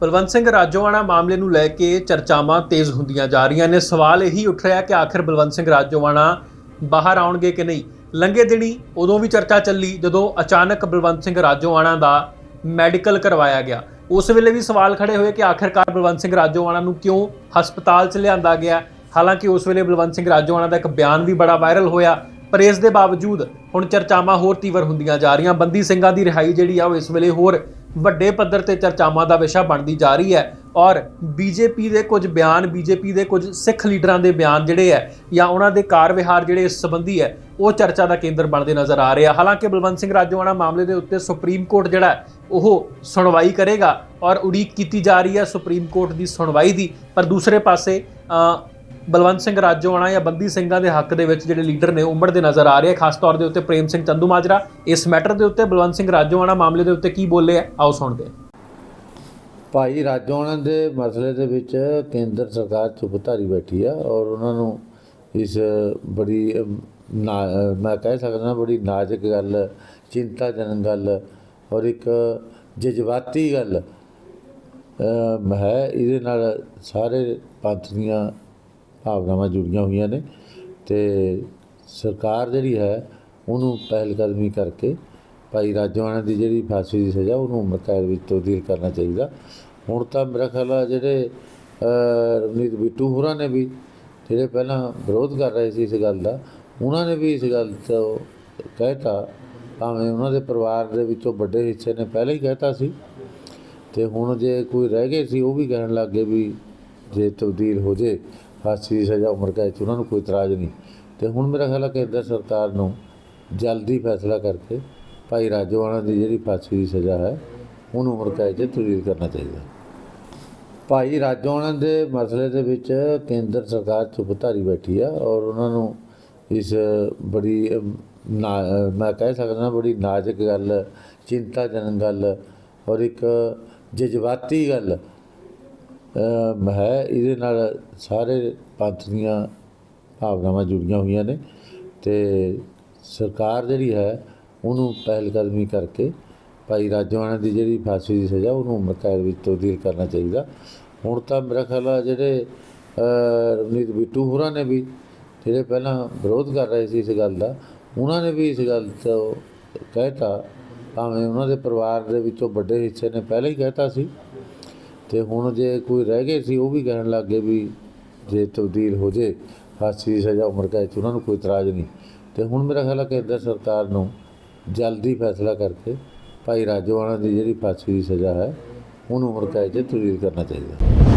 ਬਲਵੰਤ ਸਿੰਘ ਰਾਜੋਆਣਾ ਮਾਮਲੇ ਨੂੰ ਲੈ ਕੇ ਚਰਚਾਵਾਂ ਤੇਜ਼ ਹੁੰਦੀਆਂ ਜਾ ਰਹੀਆਂ ਨੇ। ਸਵਾਲ ਇਹੀ ਉੱਠ ਰਿਹਾ ਕਿ ਆਖਿਰ ਬਲਵੰਤ ਸਿੰਘ ਰਾਜੋਆਣਾ ਬਾਹਰ ਆਉਣਗੇ ਕਿ ਨਹੀਂ? ਲੰਗੇ ਦਿਨੀ ਉਦੋਂ ਵੀ ਚਰਚਾ ਚੱਲੀ ਜਦੋਂ ਅਚਾਨਕ ਬਲਵੰਤ ਸਿੰਘ ਰਾਜੋਆਣਾ ਦਾ ਮੈਡੀਕਲ ਕਰਵਾਇਆ ਗਿਆ। ਉਸ ਵੇਲੇ ਵੀ ਸਵਾਲ ਖੜੇ ਹੋਏ ਕਿ ਆਖਿਰਕਾਰ ਬਲਵੰਤ ਸਿੰਘ ਰਾਜੋਆਣਾ ਨੂੰ ਕਿਉਂ ਹਸਪਤਾਲ 'ਚ ਲਿਆਂਦਾ ਗਿਆ? ਹਾਲਾਂਕਿ ਉਸ ਵੇਲੇ ਬਲਵੰਤ ਸਿੰਘ ਰਾਜੋਆਣਾ ਦਾ ਇੱਕ ਬਿਆਨ ਵੀ ਬੜਾ ਵਾਇਰਲ ਹੋਇਆ। ਪਰ ਇਸ ਦੇ ਬਾਵਜੂਦ ਹੁਣ ਚਰਚਾਵਾਂ ਹੋਰ ਤੀਵਰ ਹੁੰਦੀਆਂ ਜਾ ਰਹੀਆਂ। ਬੰਦੀ ਸਿੰਘਾਂ ਦੀ ਰਿਹਾਈ ਜਿਹੜੀ ਆ ਉਹ ਇਸ ਵੇਲੇ ਹੋਰ ਵੱਡੇ ਪੱਧਰ ਤੇ ਚਰਚਾਵਾਂ ਦਾ ਵਿਸ਼ਾ ਬਣਦੀ ਜਾ ਰਹੀ ਹੈ ਔਰ ਬੀਜੇਪੀ ਦੇ ਕੁਝ ਬਿਆਨ, ਬੀਜੇਪੀ ਦੇ ਕੁਝ ਸਿੱਖ ਲੀਡਰਾਂ ਦੇ ਬਿਆਨ ਜਿਹੜੇ ਹੈ ਜਾਂ ਉਹਨਾਂ ਦੇ ਕਾਰ ਵਿਹਾਰ ਜਿਹੜੇ ਇਸ ਸੰਬੰਧੀ ਹੈ, ਉਹ ਚਰਚਾ ਦਾ ਕੇਂਦਰ ਬਣਦੇ ਨਜ਼ਰ ਆ ਰਹੇ ਆ। ਹਾਲਾਂਕਿ ਬਲਵੰਤ ਸਿੰਘ ਰਾਜੋਆਣਾ ਮਾਮਲੇ ਦੇ ਉੱਤੇ ਸੁਪਰੀਮ ਕੋਰਟ ਜਿਹੜਾ ਉਹ ਸੁਣਵਾਈ ਕਰੇਗਾ ਔਰ ਉਡੀਕ ਕੀਤੀ ਜਾ ਰਹੀ ਹੈ ਸੁਪਰੀਮ ਕੋਰਟ ਦੀ ਸੁਣਵਾਈ ਦੀ। ਪਰ ਦੂਸਰੇ ਪਾਸੇ ਬਲਵੰਤ ਸਿੰਘ ਰਾਜੋਆਣਾ ਜਾਂ ਬੰਦੀ ਸਿੰਘਾਂ ਦੇ ਹੱਕ ਦੇ ਵਿੱਚ ਜਿਹੜੇ ਲੀਡਰ ਨੇ ਉਮੜਦੇ ਨਜ਼ਰ ਆ ਰਹੇ ਆ, ਖਾਸ ਤੌਰ ਦੇ ਉੱਤੇ ਪ੍ਰੇਮ ਸਿੰਘ ਚੰਦੂ ਮਾਜਰਾ। ਇਸ ਮੈਟਰ ਦੇ ਉੱਤੇ ਬਲਵੰਤ ਸਿੰਘ ਰਾਜੋਆਣਾ ਮਾਮਲੇ ਦੇ ਉੱਤੇ ਕੀ ਬੋਲੇ ਆ? ਆਓ ਸੁਣਦੇ ਭਾਈ ਰਾਜੋਆਣਾ ਦੇ ਮਸਲੇ ਦੇ ਵਿੱਚ ਕੇਂਦਰ ਸਰਕਾਰ ਚੁੱਪਧਾਰੀ ਬੈਠੀ ਆ ਔਰ ਉਹਨਾਂ ਨੂੰ ਇਸ ਬੜੀ ਨਾ- ਮੈਂ ਕਹਿ ਸਕਦਾ ਬੜੀ ਨਾਜ਼ੁਕ ਗੱਲ, ਚਿੰਤਾਜਨਕ ਗੱਲ ਔਰ ਇੱਕ ਜਜ਼ਬਾਤੀ ਗੱਲ ਹੈ। ਇਹਦੇ ਨਾਲ ਸਾਰੇ ਪੰਥ ਦੀਆਂ ਭਾਵਨਾਵਾਂ ਜੁੜੀਆਂ ਹੋਈਆਂ ਨੇ ਤੇ ਸਰਕਾਰ ਜਿਹੜੀ ਹੈ ਉਹਨੂੰ ਪਹਿਲ ਕਦਮੀ ਕਰਕੇ ਭਾਈ ਰਾਜੋਆਣਾ ਦੀ ਜਿਹੜੀ ਫਾਂਸੀ ਦੀ ਸਜ਼ਾ ਉਹਨੂੰ ਉਮਰ ਕੈਦ ਵਿੱਚ ਤਬਦੀਲ ਕਰਨਾ ਚਾਹੀਦਾ। ਹੁਣ ਤਾਂ ਮੇਰਾ ਖਿਆਲ ਆ ਜਿਹੜੇ ਰਵਨੀਤ ਬਿੱਟੂ ਹੋਰਾਂ ਨੇ ਵੀ ਜਿਹੜੇ ਪਹਿਲਾਂ ਵਿਰੋਧ ਕਰ ਰਹੇ ਸੀ ਇਸ ਗੱਲ ਦਾ, ਉਹਨਾਂ ਨੇ ਵੀ ਇਸ ਗੱਲ ਤੋਂ ਕਹਿਤਾ, ਭਾਵੇਂ ਉਹਨਾਂ ਦੇ ਪਰਿਵਾਰ ਦੇ ਵਿੱਚੋਂ ਵੱਡੇ ਹਿੱਸੇ ਨੇ ਪਹਿਲਾਂ ਹੀ ਕਹਿਤਾ ਸੀ। ਤੇ ਹੁਣ ਜੇ ਕੋਈ ਰਹਿ ਗਏ ਸੀ, ਉਹ ਵੀ ਕਹਿਣ ਲੱਗ ਗਏ ਵੀ ਜੇ ਤਬਦੀਲ ਹੋ ਜੇ ਫਾਂਸੀ ਦੀ ਸਜ਼ਾ ਉਮਰ ਕੈਦ 'ਚ ਉਹਨਾਂ ਨੂੰ ਕੋਈ ਇਤਰਾਜ਼ ਨਹੀਂ। ਤੇ ਹੁਣ ਮੇਰਾ ਖਿਆਲ ਹੈ ਕੇਂਦਰ ਸਰਕਾਰ ਨੂੰ ਜਲਦੀ ਫੈਸਲਾ ਕਰਕੇ ਭਾਈ ਰਾਜੋਆਣਾ ਦੀ ਜਿਹੜੀ ਫਾਂਸੀ ਦੀ ਸਜ਼ਾ ਹੈ ਉਹਨੂੰ ਉਮਰ ਕੈਦ 'ਚ ਤਬਦੀਲ ਕਰਨਾ ਚਾਹੀਦਾ। ਭਾਈ ਰਾਜੋਆਣਾ ਦੇ ਮਸਲੇ ਦੇ ਵਿੱਚ ਕੇਂਦਰ ਸਰਕਾਰ ਚੁੱਪਧਾਰੀ ਬੈਠੀ ਆ ਔਰ ਉਹਨਾਂ ਨੂੰ ਇਸ ਬੜੀ ਨਾ- ਅ, ਮੈਂ ਕਹਿ ਸਕਦਾ ਬੜੀ ਨਾਜ਼ੁਕ ਗੱਲ ਚਿੰਤਾਜਨਕ ਗੱਲ ਔਰ ਇੱਕ ਜਜ਼ਬਾਤੀ ਗੱਲ ਹੈ ਇਹਦੇ ਨਾਲ ਸਾਰੇ ਪੰਥ ਦੀਆਂ ਭਾਵਨਾਵਾਂ ਜੁੜੀਆਂ ਹੋਈਆਂ ਨੇ ਤੇ ਸਰਕਾਰ ਜਿਹੜੀ ਹੈ ਉਹਨੂੰ ਪਹਿਲ ਕਦਮੀ ਕਰਕੇ ਭਾਈ ਰਾਜੋਆਣਾ ਦੀ ਜਿਹੜੀ ਫਾਂਸੀ ਦੀ ਸਜ਼ਾ ਉਹਨੂੰ ਉਮਰ ਕੈਦ ਵਿੱਚ ਤਬਦੀਲ ਕਰਨਾ ਚਾਹੀਦਾ। ਹੁਣ ਤਾਂ ਮੇਰਾ ਖਿਆਲ ਆ ਜਿਹੜੇ ਰਵਨੀਤ ਬਿੱਟੂ ਹੋਰਾਂ ਨੇ ਵੀ ਜਿਹੜੇ ਪਹਿਲਾਂ ਵਿਰੋਧ ਕਰ ਰਹੇ ਸੀ ਇਸ ਗੱਲ ਦਾ, ਉਹਨਾਂ ਨੇ ਵੀ ਇਸ ਗੱਲ ਤੋਂ ਕਹਿਤਾ, ਭਾਵੇਂ ਉਹਨਾਂ ਦੇ ਪਰਿਵਾਰ ਦੇ ਵਿੱਚੋਂ ਵੱਡੇ ਹਿੱਸੇ ਨੇ ਪਹਿਲਾਂ ਹੀ ਕਹਿਤਾ ਸੀ ਤੇ ਹੁਣ ਜੇ ਕੋਈ ਰਹਿ ਗਏ ਸੀ, ਉਹ ਵੀ ਕਹਿਣ ਲੱਗ ਗਏ ਵੀ ਜੇ ਤਬਦੀਲ ਹੋ ਜੇ, ਫਾਂਸੀ ਦੀ ਸਜ਼ਾ ਉਮਰ ਕੈਦ 'ਚ ਉਹਨਾਂ ਨੂੰ ਕੋਈ ਇਤਰਾਜ਼ ਨਹੀਂ। ਤੇ ਹੁਣ ਮੇਰਾ ਖਿਆਲ ਹੈ ਕੇਂਦਰ ਸਰਕਾਰ ਨੂੰ ਜਲਦੀ ਫੈਸਲਾ ਕਰਕੇ ਭਾਈ ਰਾਜੋਆਣਾ ਦੀ ਜਿਹੜੀ ਫਾਂਸੀ ਦੀ ਸਜ਼ਾ ਹੈ, ਉਹਨੂੰ ਉਮਰ ਕੈਦ 'ਚ ਤਬਦੀਲ ਕਰਨਾ ਚਾਹੀਦਾ।